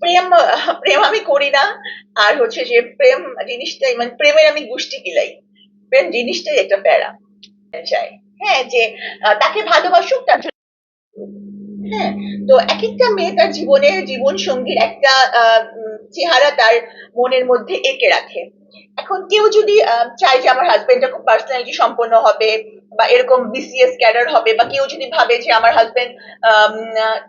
প্রেম প্রেম আমি করি না। আর হচ্ছে যে প্রেম জিনিসটাই মানে প্রেমের আমি গোষ্ঠী গিলাই প্রেম জিনিসটাই একটা প্যারা। চাই। হ্যাঁ যে তাকে ভালোবাসুক, তার হ্যাঁ তো এক একটা মেয়ে তার জীবনে জীবন সঙ্গীর একটা চেহারা তার মনের মধ্যে এঁকে রাখে। এখন কেউ যদি চায় যে আমার হাজবেন্ডটা খুব পার্সোনালিটি সম্পন্ন হবে বা এরকম বিসিএস ক্যাডার হবে বা কেউ যদি ভাবে যে আমার হাজবেন্ড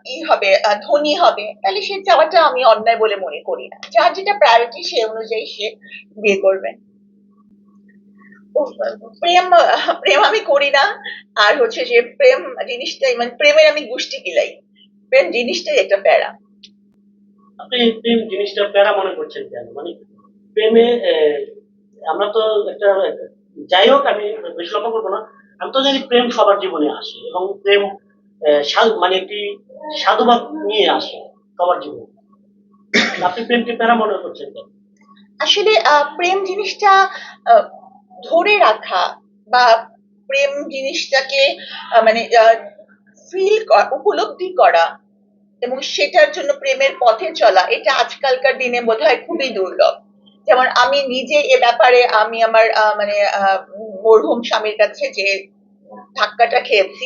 ই হবে ধনী হবে তাহলে সে চাওয়াটা আমি অন্যায় বলে মনে করি না। যার যেটা প্রায়োরিটি সে অনুযায়ী সে বিয়ে করবে। ও, প্রেম প্রেম আমি করি না। আর হচ্ছে যে প্রেম জিনিসটাই মানে প্রেমের আমি গোষ্ঠী কিলাই প্রেম জিনিসটাই একটা প্যারা। আপনি প্রেম জিনিসটা প্যারা মনে করছেন কেন? মানে প্রেমে আমরা তো একটা যাই হোক আমি বেশি লক্ষ্য করব না। আমি তো জানি প্রেম সবার জীবনে আসে এবং প্রেম মানে একটি সাধুবাদ নিয়ে আসে সবার জীবনে। আপনি প্রেমকে প্যারা মনে করছেন কেন? আসলে প্রেম জিনিসটা ধরে রাখা বা প্রেম জিনিসটাকে মানে ফিল উপলব্ধি করা এবং সেটার জন্য প্রেমের পথে চলা, এটা আজকালকার দিনে বোধহয় খুবই দুর্লভ। যেমন আমি নিজে এ ব্যাপারে, আমি আমার মানে মরহুম স্বামীর কাছে যে ধাক্কাটা খেয়েছি।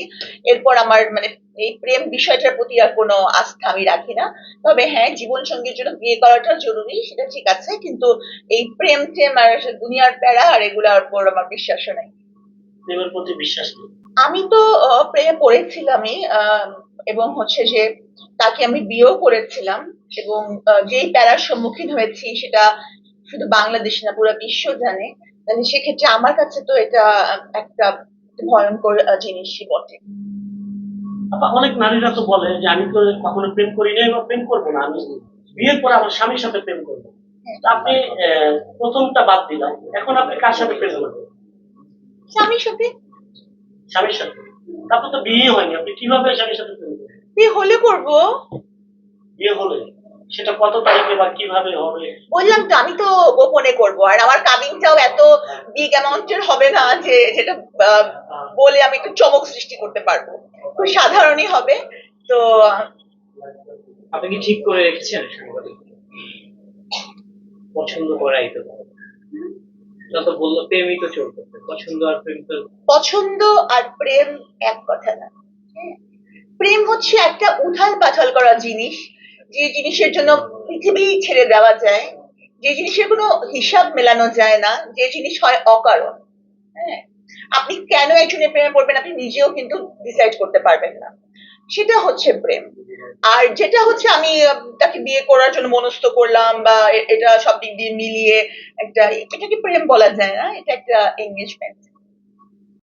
এরপর আমার মানে এই প্রেম বিষয়টার প্রতি আর কোনো আস্থা আমি রাখি না। তবে হ্যাঁ জীবন সঙ্গীর জন্য বিয়ে করাটা জরুরি সেটা ঠিক আছে কিন্তু এই প্রেম টেম আর দুনিয়ার প্যারা আর এগুলোর উপর আমার বিশ্বাসও নাই। প্রেমের প্রতি বিশ্বাস আমি তো প্রেমে পড়েছিলামই এবং হচ্ছে যে তাকে আমি বিয়েও করেছিলাম এবং যেই প্যারার সম্মুখীন হয়েছি সেটা শুধু বাংলাদেশ না পুরো বিশ্ব জানে। তাহলে সেক্ষেত্রে আমার কাছে তো এটা একটা ভয়ঙ্কর জিনিসই বটে। অনেক নারীরা তো বলে যে আমি তো কখনো প্রেম করি নাই বা প্রেম করব না আমি বিয়ের পরে আমার স্বামীর সাথে প্রেম করব। আপনি আহ, প্রথমটা বাদ দিলাম এখন আপনি কার সাথে প্রেম করবেন? স্বামীর সাথে। স্বামীর সাথে। তারপর তো বিয়ে হয়নি আপনি কীভাবে স্বামীর সাথে প্রেম করবেন? বিয়ে হলে করব। বিয়ে হলে? সেটা কত তারিখে বা কীভাবে হবে? বললাম তো আমি তো গোপনে করব। আর আমার কাবিনটাও এত বিগ অ্যামাউন্টের হবে না যে যেটা বলে আমি একটু চমক সৃষ্টি করতে পারব। খুব সাধারণই হবে। তো আপনি কি ঠিক করে রেখেছেন পছন্দ করাই তো। যত বলল প্রেমই তো চলতে পছন্দ আর প্রেম তো পছন্দ আর প্রেম এক কথা না। হ্যাঁ? প্রেম হচ্ছে একটা উথাল পাথাল করা জিনিস। যে জিনিসের জন্য পৃথিবী ছেড়ে দেওয়া যায়, যে জিনিসের কোনো হিসাব মেলানো যায় না, যে জিনিস হয় অকারণ হ্যাঁ? আপনি কেন একজনের প্রেমে পড়বেন? আপনি নিজেও কিন্তু ডিসাইড করতে পারবেন না। সেটা হচ্ছে প্রেম। আর যেটা হচ্ছে, আমি তাকে বিয়ে করার জন্য মনস্থ করলাম বা এটা সব দিক দিয়ে মিলিয়ে একটা, এটাকে প্রেম বলা যায় না, এটা একটা এঙ্গেজমেন্ট